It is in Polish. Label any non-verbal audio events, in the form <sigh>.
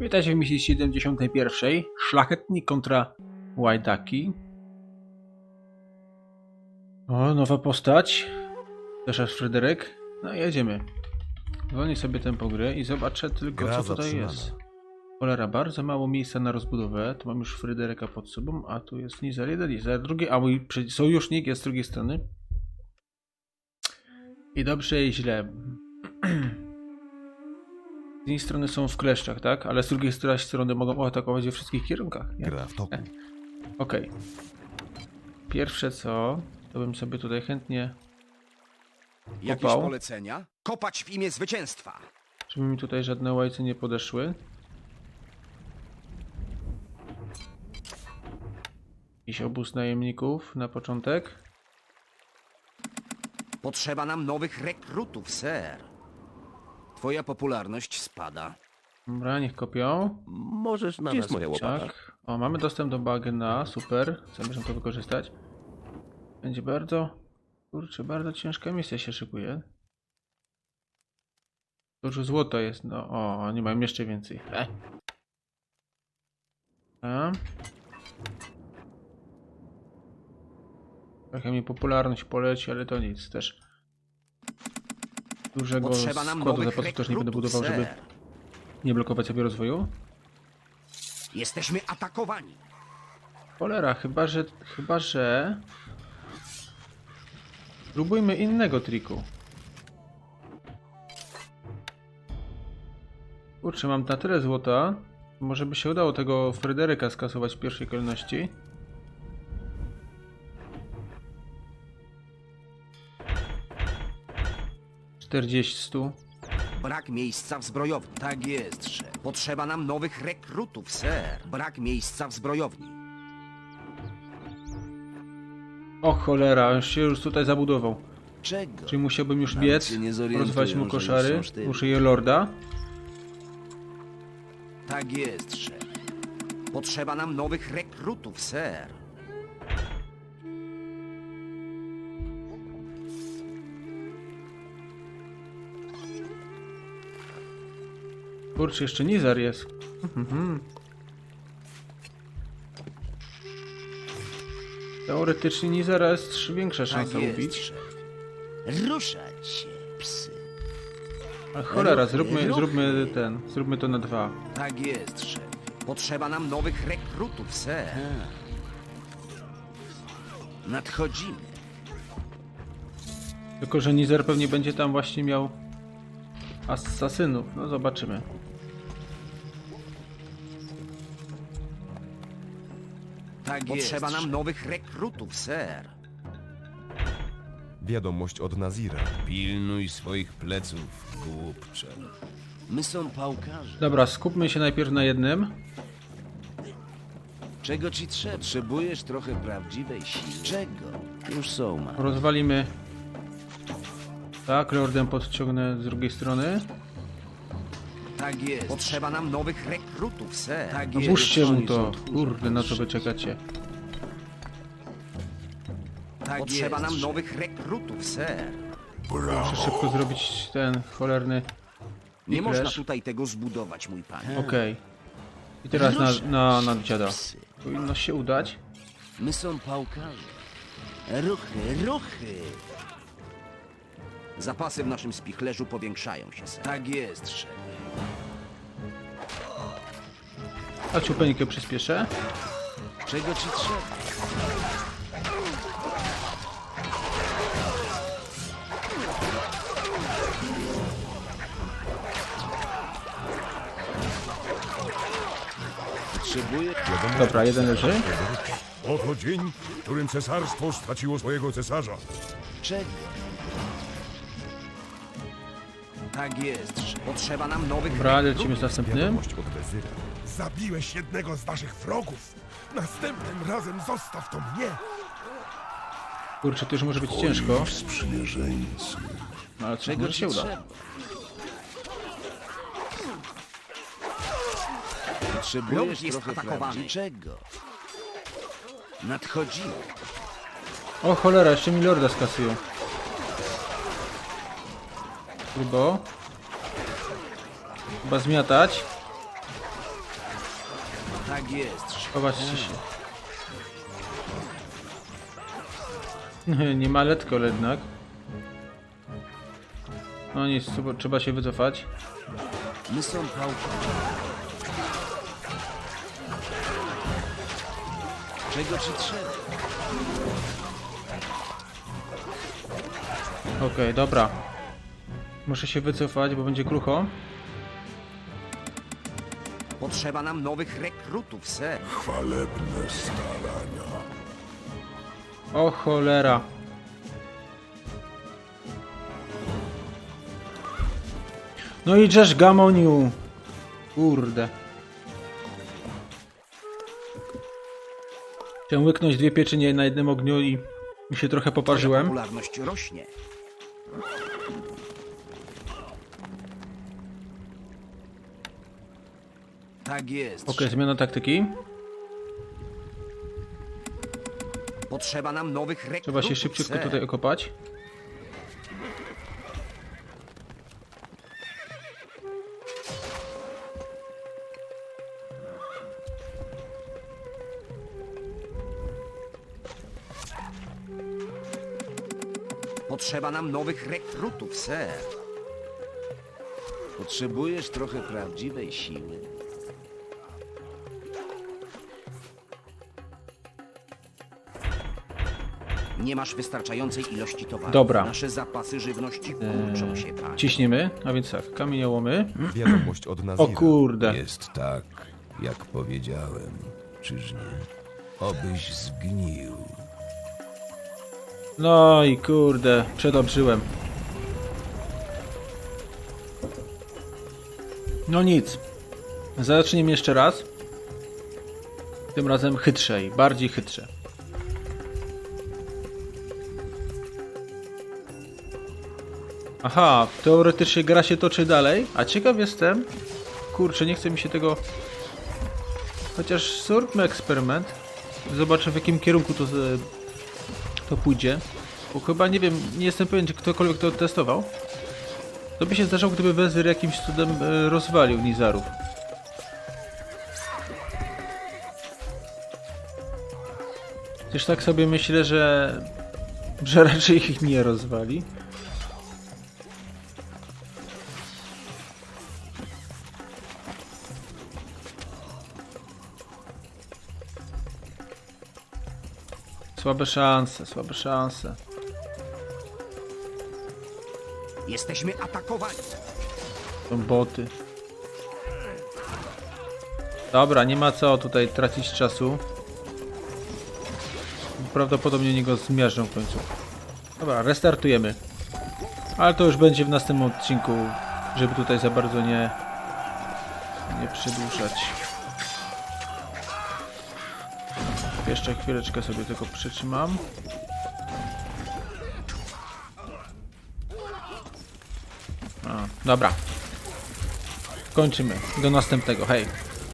Witajcie w misji 71. Szlachetnik kontra Łajdaki. O, nowa postać. Też aż Fryderyk. No jedziemy. Zwolnij sobie tempo gry i zobaczę tylko Gra co tutaj zatrzymana. jest. Cholera, bardzo mało miejsca na rozbudowę. Tu mam już Fryderyka pod sobą, a tu jest Nizar jeden, Nizar drugi, a mój sojusznik jest z drugiej strony. I dobrze i źle. <clears throat> Z jednej strony są w kleszczach, tak? Ale z drugiej strony- strony mogą atakować we wszystkich kierunkach. nie? Gra w toku. <laughs> Okej. Pierwsze co, to bym sobie tutaj chętnie, Jakieś Kopał. polecenia? Kopać w imię zwycięstwa. żeby mi tutaj żadne łajce nie podeszły. Jakiś obóz najemników na początek. Potrzeba nam nowych rekrutów, ser. Twoja popularność spada. Dobra, niech kopią. Możesz na Gdzie jest moja łopata? Tak. O, mamy dostęp do bagna, super. Zamierzam to wykorzystać. Będzie bardzo, kurczę, bardzo ciężka misja się szykuje. Dużo złota jest, no o, oni mają jeszcze więcej. E. A. Trochę mi popularność poleci, ale to nic, też dużego Potrzeba nam składu nowych zapasu też nie będę rekrutów, budował, żeby nie blokować sobie rozwoju. Jesteśmy atakowani. Cholera, chyba że. Chyba że. Spróbujmy innego triku. Kurczę, mam na tyle złota. Może by się udało tego Fryderyka skasować w pierwszej kolejności. Czterdzieści stu. Brak miejsca w zbrojowni. Tak jest, szef. Potrzeba nam nowych rekrutów, ser. Brak miejsca w zbrojowni. O cholera, już się już tutaj zabudował. Czego? Czyli musiałbym już Nawet biec, się nie zorientują, rozwać mu że koszary, już są sztywni. muszę je lorda. Tak jest, szef. Potrzeba nam nowych rekrutów, ser. Kurczę, jeszcze Nizar jest. Mhm. Teoretycznie Nizara jest większa Tak szansa jest, ubić. szef. Ruszać się, psy. Cholera, Ruchy, zróbmy, ruchy. zróbmy ten, zróbmy to na dwa. Tak jest, szef. Potrzeba nam nowych rekrutów, ser. Nadchodzimy. Tylko, że Nizar pewnie będzie tam właśnie miał asasynów. No zobaczymy. Tak Potrzeba jest, nam nowych rekrutów, ser. Wiadomość od Nazira. Pilnuj swoich pleców, głupcze. My są pałkarze. Dobra, skupmy się najpierw na jednym. Czego ci trzeba? Potrzebujesz trochę prawdziwej siły. Czego? Już są, ma. Rozwalimy. Tak, Lordem podciągnę z drugiej strony. Tak jest. Potrzeba nam nowych rekrutów, ser. Tak No jest. Puśćcie mu to. Kurde, na co wy czekacie? Tak Potrzeba nam nowych rekrutów, ser. Muszę szybko zrobić ten cholerny Nie Flash. można tutaj tego zbudować, mój panie. Okej. I teraz na, na, się, na dziada. Powinno się udać. My są pałkarze. Ruchy, ruchy. Zapasy w naszym spichlerzu powiększają się, ser. Tak jest, szef. A ciupeńkę przyspieszę. Czego ci trzeba? Potrzebuję... Dobra, jeden leży. Oto dzień, w którym cesarstwo straciło swojego cesarza. Czego? Tak jest, szef. Potrzeba nam nowych Dobra, lecimy z następnym. Wiadomość od Dezyra. Zabiłeś jednego z naszych wrogów. Następnym razem zostaw to mnie. Kurczę, to już może być ciężko. Sprzymierzeńcy. No, ale co, Czego może ci się uda. trzeba? Potrzebujesz jest trochę atakowany. prawdy. Czego? Nadchodzimy. O cholera, jeszcze mi lorda skasują. Grubo. Chyba zmiatać. Tak jest. Chowaćcie się. <laughs> Nie ma letko jednak. No nic, trzeba- trzeba się wycofać. My są. Czego ci trzeba? Okej, dobra. Muszę się wycofać, bo będzie krucho. Potrzeba nam nowych rekrutów, ser. Chwalebne starania. O cholera. No i Josh Gamoniu. Kurde. Chciałem łyknąć dwie pieczynie na jednym ogniu i mi się trochę poparzyłem. Popularność rośnie. Tak jest. Okej, zmiana taktyki. Potrzeba nam nowych rekrutów, Trzeba się szybciutko ser. tutaj okopać. Potrzeba nam nowych rekrutów, ser. Potrzebujesz trochę prawdziwej siły. Nie masz wystarczającej ilości towaru. Dobra. Nasze zapasy żywności kurczą się, panie. Ciśniemy, a więc tak, kamieniołomy. Wiadomość od Nazira. O kurde. Jest tak, jak powiedziałem. Czyż nie? Obyś zgnił. No i kurde, przedobrzyłem. No nic. Zaczniemy jeszcze raz. Tym razem chytrzej, bardziej chytrze. Aha, teoretycznie gra się toczy dalej, a ciekaw jestem. Kurczę, nie chce mi się tego. Chociaż zróbmy eksperyment. Zobaczę w jakim kierunku to, to pójdzie. Bo chyba nie wiem, nie jestem pewien, czy ktokolwiek to testował. To by się zdarzało, gdyby Wezyr jakimś cudem e, rozwalił Nizarów. Też tak sobie myślę, że, że raczej ich nie rozwali. Słabe szanse, słabe szanse. Jesteśmy atakowani. Są boty. Dobra, nie ma co tutaj tracić czasu. Prawdopodobnie nie go zmiażdżą w końcu. Dobra, restartujemy. Ale to już będzie w następnym odcinku, żeby tutaj za bardzo nie nie przedłużać. Jeszcze chwileczkę sobie tylko przytrzymam. A, dobra. Kończymy. Do następnego. Hej.